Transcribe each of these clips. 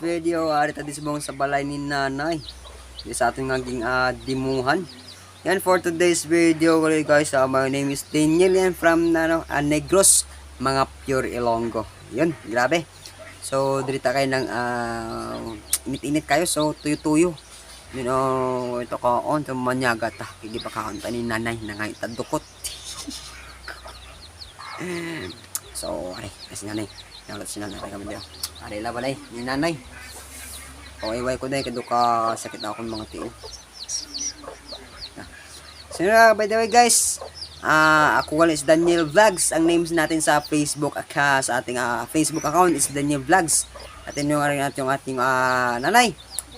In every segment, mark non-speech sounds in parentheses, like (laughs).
video ari tadi subong sa balay ni nanay. Di sa ating naging ah, dimuhan. Yan for today's video guys ah, my name is Daniel yan from ano, ah, Negros mga pure Ilonggo. Yun grabe. So dirita kayo ng ah, init-init kayo so tuyo-tuyo. You know ito ka on sa manyaga ta. Hindi pa kakanta ni nanay na nga itadukot (laughs) so ari kasi nanay Nalat si nanay kami dito. Ari la balay ni nanay. O iway ko dahil kado ka sakit na akong mga tiil. So yun, by the way guys, ah ako wala is Daniel Vlogs. Ang names natin sa Facebook account, sa ating ah, Facebook account is Daniel Vlogs. At yun yung rin natin yung ating ah, nanay.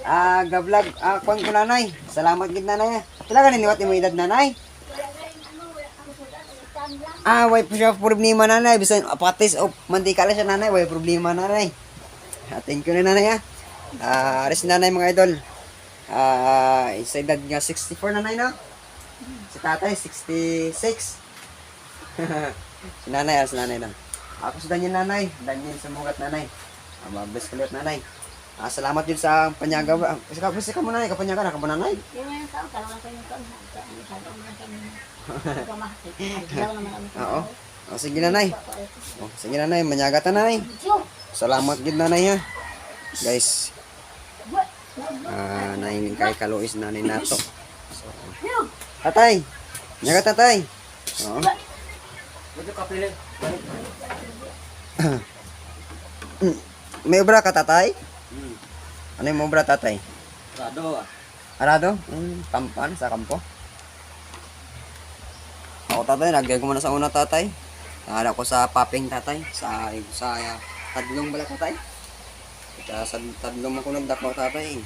Ah, ga-vlog, ah, kwan ko nanay. Salamat gid nanay. Talaga niniwat mo edad nanay. Ah, way siya problema nanay. Bisan apatis o mantika lang siya nanay. Way problema nanay. Ah, thank you na nanay ah. Ah, aris nanay mga idol. Ah, sa edad nga 64 nanay no? (laughs) Si tatay 66. si nanay ah, si nanay na. Ako si Daniel nanay. Daniel Sumugat nanay. Ah, mabless kalit nanay. Ah, salamat yun sa panyaga. Ah, Kasi ka, kasi ka mo nanay, kapanyaga na ka mo nanay. Yung tao, talagang kayo ng kaon. Masyado mo lang (laughs) kami. Oo. Oh, sige nanay. Oh, sige nanay, manyaga ta nanay. Salamat gid nanay ha. Guys. Ah, naingin kay Kalois nanay nato. So, tatay. Nyaga tatay. Oh. Ito kapili. May obra ka tatay? Hmm. Ano yung obra tatay? Rado ah. Arado? Hmm, tampan sa kampo. Ako tatay, nagyay ko muna sa una tatay. Nahala ko sa paping tatay. Sa, sa uh, tadlong bala tatay. Kaya sa tadlong ako nagdako tatay.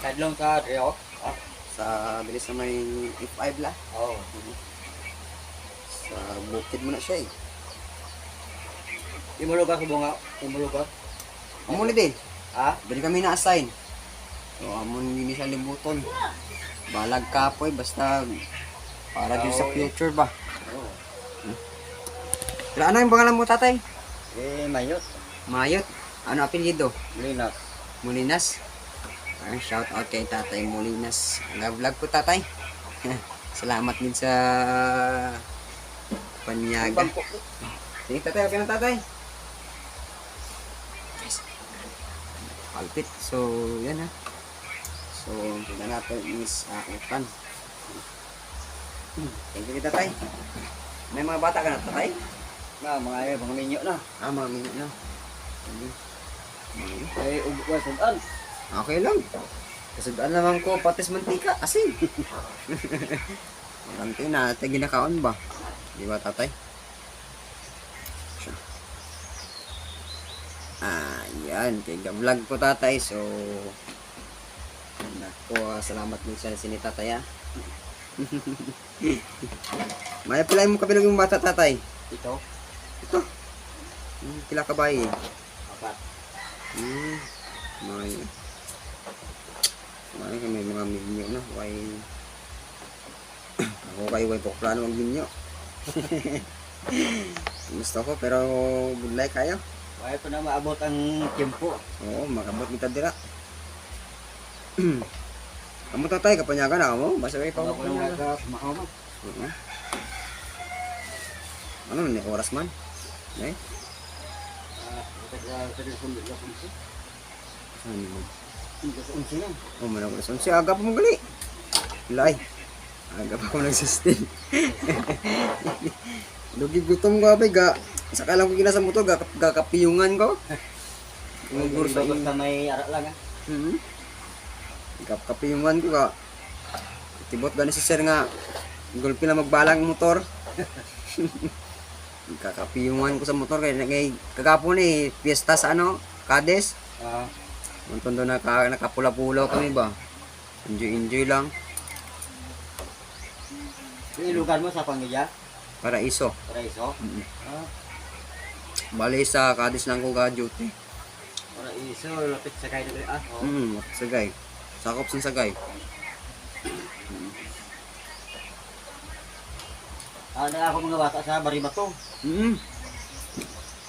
Kadlong sa Rio. Ah. Sa bilis na may F5 la. Oo. Sa bukid mo na siya eh. Imulog ka sa bunga. Imulog ka. Amuli din. Ha? Dali kami na-assign. So, amon yun sa libuton. Balag kapoy, basta para din sa future ba. Oo. Pero ano yung pangalan mo tatay? Eh, mayot. Mayot. Ano apelyido? Linas. Molinas. Ay, shout out kay Tatay Molinas. Nag-vlog ko Tatay. (laughs) Salamat din sa panyaga. Sige Tatay, okay na Tatay. Palpit. So, yan ha. So, tingnan natin is uh, utan. Thank you Tatay. May mga bata ka na Tatay? Na, mga eh, mga minyo na. Ah, mga minute na. Sige. Eh, ugwa sudan. Okay lang. Kasudaan naman ko, patis mantika, asin. (laughs) Marante na, ate ginakaon ba? Di ba tatay? Siya. Ah, yan. Kaya vlog ko tatay, so... Nako, salamat din sa sini tatay ah. (laughs) Maya pala mo kabilang yung bata tatay. Ito. Ito. Hmm, Kila kabay eh. Apat. Hmm. May may may mga minyo na. Why (coughs) ako kay way pokplano mag minyo. (laughs) Gusto ko pero budlay kayo. Wala ko na maabot ang tiempo. Oo, makabot kita dira. Kamu tatay kapanyaga na mo? Basta kay pa Ako nagka mahaman. Oo. Ano ni oras man? Eh? Ah. Oh, mana ko si aga pa mo gali. Lay. Aga pa ko nag-sustain. (laughs) Dugi gutom ko abay ga. Saka lang ko kinasa mo to ga, ga kapiyungan ko. (laughs) Umugur sa Basta may ara lang ah. Hmm. Gap kapiyungan ko ga. Tibot gani si sir nga gulpi na magbalang motor. (laughs) Kakapiyungan ko sa motor kay kay kagapon eh piyesta sa ano, Kades. Ah, Montong doon naka, nakapula-pulaw kami ba? Enjoy-enjoy lang. yung lugar mo sa Pangilya? Para iso. Paraiso? Mm. Ah, Bali sa Cadiz lang ko ga-duty. Paraiso, lapit sa kayo na ah. Oo. Hmm, sagay. Sakop sa sagay. Ah, na ako mga bata sa Baribato. Hmm.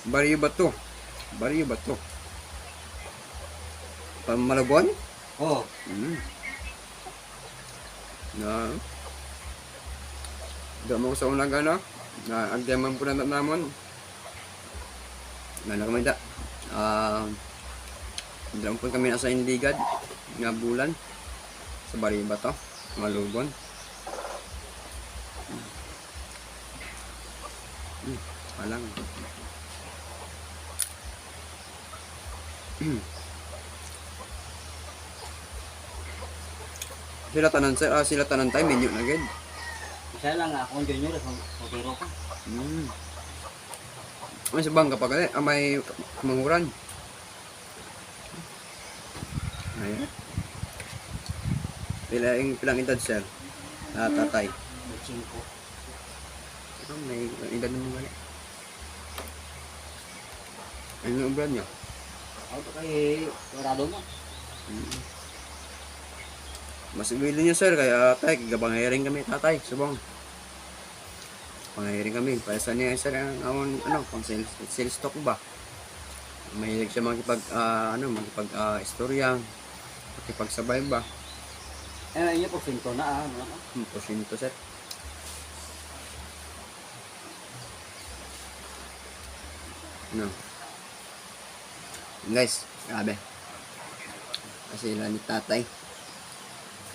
Bariyo ba to? Bariyo ba to? Pamalabon? Oo. Mm. Na. Da mo ko sa unang ano, na agyaman po na namon. Na kami da. Ah, uh, po kami nasa Indigad nga bulan sa Bariba to, Malubon. Mm. Mm, alang. Mm. Sila tanan sir, ah, sila tanan tayo menu na gid. Isa lang ako junior hotero ko. Mm. May sa bangka pa kasi, ah, may manguran. Ayan. Pila yung pilang edad sir? Ah, tatay. Machine ko. Ah, may edad naman gali. Ano yung brand niya? Ako kay Dorado mo. Mm. Mas ibili niyo sir, kaya tay, gabangayaring kami tatay, subong. Pangayaring kami, para sa niya sir, ang amon, ano, pang sales, sales stock ba? Mahilig siya makipag, ah, ano, makipag, ah, istorya, makipagsabay ba? Eh, inyo po pinto na ah. Ano, ano? Hmm, porsyento sir. No. Guys, grabe. Kasi ilan ni tatay.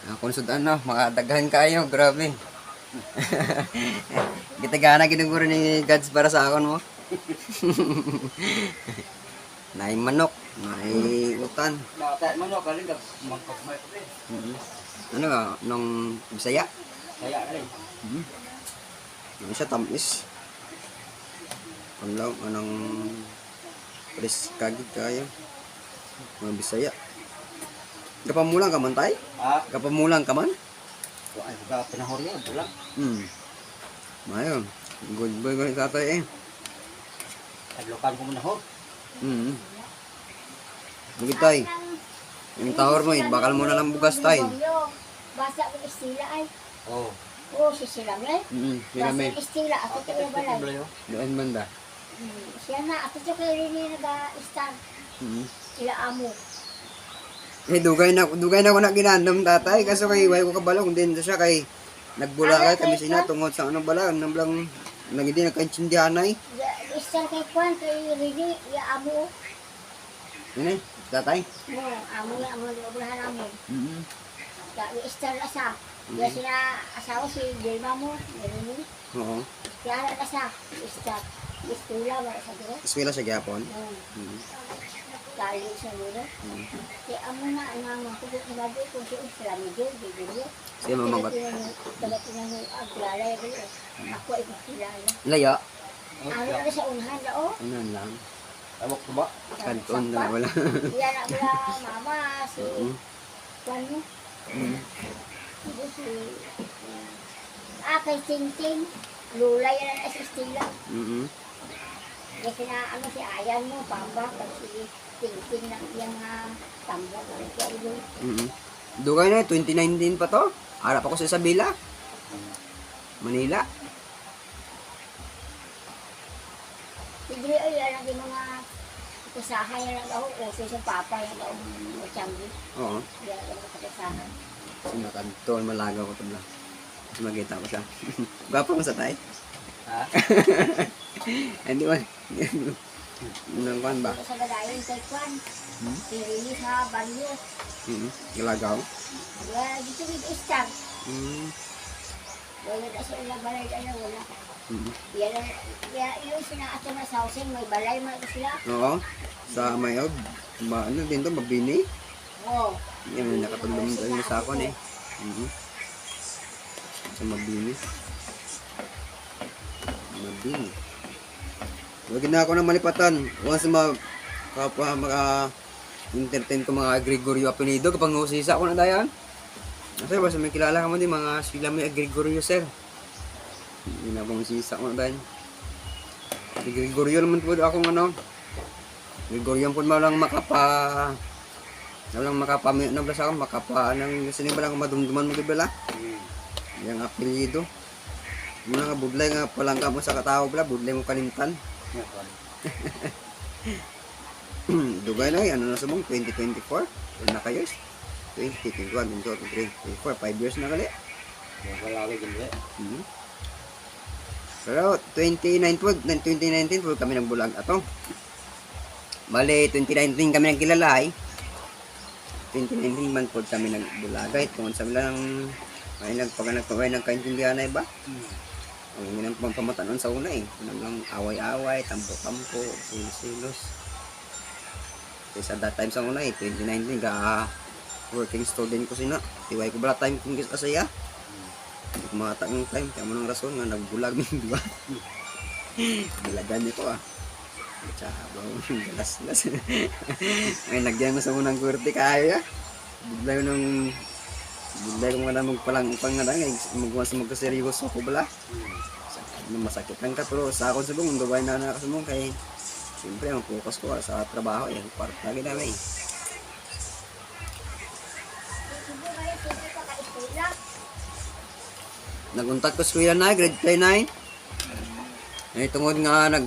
Ah, kung sudan no, makadaghan kayo, grabe. (laughs) Gitagana ginuguro ni Gods para sa akon mo. (laughs) Naay manok, naay utan. Mo no, kaling ka magpagmay ko rin. Mhm. Ano nga, nung Bisaya? Ka rin. Hmm. Yung isa tamis. Ang lang, anong pres kagid kayo. Mga Bisaya. Kapamulang ka man tay? Ah, Kapamulang ka man? ay, baga pinahorya, bulang. Hmm. Mayon. Good boy ko ni tatay eh. Taglokan ko muna ho. Hmm. Bukid tay. Yung tower mo, eh, bakal mo na lang bugas tay. Basta ko istila ay. Oo. Oo, si sila may. Hmm. Basta Kaya may, istila, ako to yung balay. doon banda. Hmm, Siya na, ako to kayo rin yung nag-stand. Hmm. Sila amo. Eh, dugay na, dugay na ako na ginandam tatay. Kaso kay, way ko kabalo, kung din siya kay, nagbula kay kami sina tungod sa ano bala, nang lang, nang hindi nagkaintindihan na eh. Istan kay Kwan, kay Rini, yung amo. Yun eh, tatay. Mo, amo yung amo, yung obrahan amo. Mm-hmm. Kaya istan na sa. Kaya sila asawa si Dilma mo, Rini. Oo. Kaya na sa, istan. Istula, wala sa dito. Eskwela sa Gyapon. Hmm. Mm-hmm. Kali sa dito. Kaya amo na, ang mga kulit na bago, kung siya sila ni Joe, bibili. Siya mamamat. Taga tinanong aglalay ko. Ako ay kakilala. Laya. Ano na sa unahan na oh. Ano lang. Tawag ko ba? Kanton na wala. Yan na wala mama, si. Kwan mo. Mm. Hindi si... Ah, kay Tintin. Lula yan na si Stila. Mm-hmm. Kasi na ano si Ayan mo, Pamba, kasi Tintin na yung uh, tambo. Kaya ilo. Mm-hmm. Dugay na, 2019 pa to. Harap ako sa Isabela. Manila. Hindi ay yan ang mga kasahan ang ako. Uso sa papa yan ang machambi. Oo. Yan ang kasahan. Sino kanton, malagaw ko ito lang. Magkita ko siya. (laughs) Gwapo mo sa tay? Ha? (laughs) Hindi man. Nang kwan ba? Sa gadayon kay Kwan. Hmm? Pirili sa banyo. Mm-hmm. Galagaw. Wala dito with Istar. Mm-hmm. Wala na sa ilang balay na wala. Mm-hmm. Yan yan yung sinaato na sa housing, may balay mo ito sila. Oo. Sa Mayog. Ba, ano din to? Mabini? Oo. Yan, may nakatulong tayo sa akon eh. Mhm. Sa Mabini. Mabini. Huwag na ako ng malipatan. Once ma kapwa maka entertain ko mga Gregorio Apelido kapag ngusisa ko na dayan. Kasi basta may kilala ka mo din mga sila may Gregorio sir. Hindi na pong sisa ko na dayan. Si Gregorio naman po akong ano. Gregorio po lang makapa Walang makapamit na ba sa akin, makapa, nang sini ba lang madumduman mo bala? Hmm. Yang apelyido. Muna nga budlay nga palangka mo sa katao bala, budlay mo kalimtan. (laughs) Dugay na eh, ano na sumong 2024? Wala na kayo? 20, 21, 22, 23, 24, 5 years na kali. Makalaki din eh. Mhm. Pero 2019, 2019 po kami nagbulag ato. Bale, 2019 kami nagkilala ay. 2019 man po kami nagbulagay. Tungkol sa lang ay nagpag nagpagay ng kaintindihan na iba. Ang minang pamatanon sa una eh. Unang lang away-away, tampo-tampo, silos-silos. Kasi sa that time sa una eh, 2019 ka working student ko sina. Tiway ko bala time kung gusto saya. Hindi ko makata ng time. Kaya mo ng rason nga nagbulag mi, di ba? Bilagan nito ah. Mo, galas-las. (laughs) Ay, nagyan mo sa unang kurti kaya. Bigla ko nung Bigla ko nga na magpalang upang nga lang. Magwas magkaseryoso ko bala. Sa- Masakit lang ka pero sa akong subong, gawin na nakasumong kay Siyempre, ang focus ko sa trabaho, yan, part eh. Kayo, sige ka ka-eskwela. Naguntat ko sa kuya na, grade 10 na eh. Ay, tungod nga, nag,